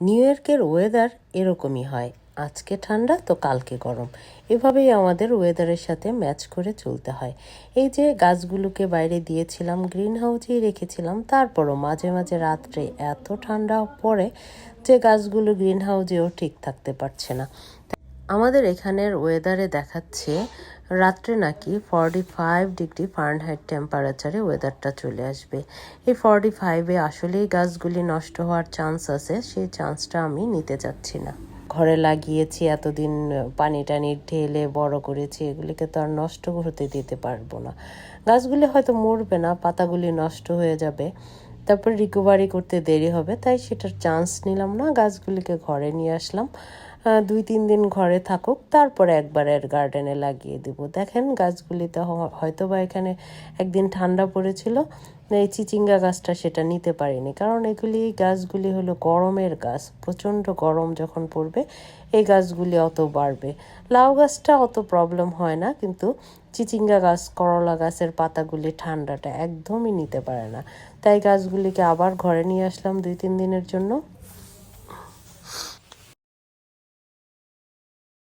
New ইয়র্কের weather এরকমই হয়। আজকে ঠান্ডা, তো কালকে গরম। এভাবেই আমাদের ওয়েদারের সাথে ম্যাচ করে চলতে হয়। এই যে গাছগুলোকে বাইরে দিয়েছিলাম গ্রিন হাউসেই রেখেছিলাম, তারপরও মাঝে মাঝে রাত্রে এত ঠান্ডা পড়ে যে গাছগুলো গ্রিন হাউসেও ঠিক থাকতে পারছে না। আমাদের এখানের ওয়েদারে দেখাচ্ছে রাত্রে নাকি ফর্টি ফাইভ ডিগ্রি ফারেনহাইট টেম্পারেচারে ওয়েদারটা চলে আসবে। এই ফর্টি ফাইভে আসলেই গাছগুলি নষ্ট হওয়ার চান্স আছে, সেই চান্সটা আমি নিতে চাচ্ছি না। ঘরে লাগিয়েছি, এতদিন পানি টানি ঢেলে বড় করেছি, এগুলিকে তো আর নষ্ট হতে দিতে পারব না। গাছগুলি হয়তো মরবে না, পাতাগুলি নষ্ট হয়ে যাবে, তারপর রিকভারি করতে দেরি হবে, তাই সেটার চান্স নিলাম না, গাছগুলিকে ঘরে নিয়ে আসলাম। দুই তিন দিন ঘরে থাকুক, তারপরে একবার এর গার্ডেনে লাগিয়ে দেবো। দেখেন গাছগুলিতে হয়তো বা এখানে একদিন ঠান্ডা পড়েছিল, এই চিচিঙ্গা গাছটা সেটা নিতে পারিনি। কারণ এগুলি গাছগুলি হলো গরমের গাছ, প্রচণ্ড গরম যখন পড়বে, এই গাছগুলি অত বাড়বে। লাউ গাছটা অত প্রবলেম হয় না, কিন্তু চিচিঙ্গা গাছ, করলা গাছের পাতাগুলি ঠান্ডাটা একদমই নিতে পারে না। তাই গাছগুলিকে আবার ঘরে নিয়ে আসলাম দুই তিন দিনের জন্য।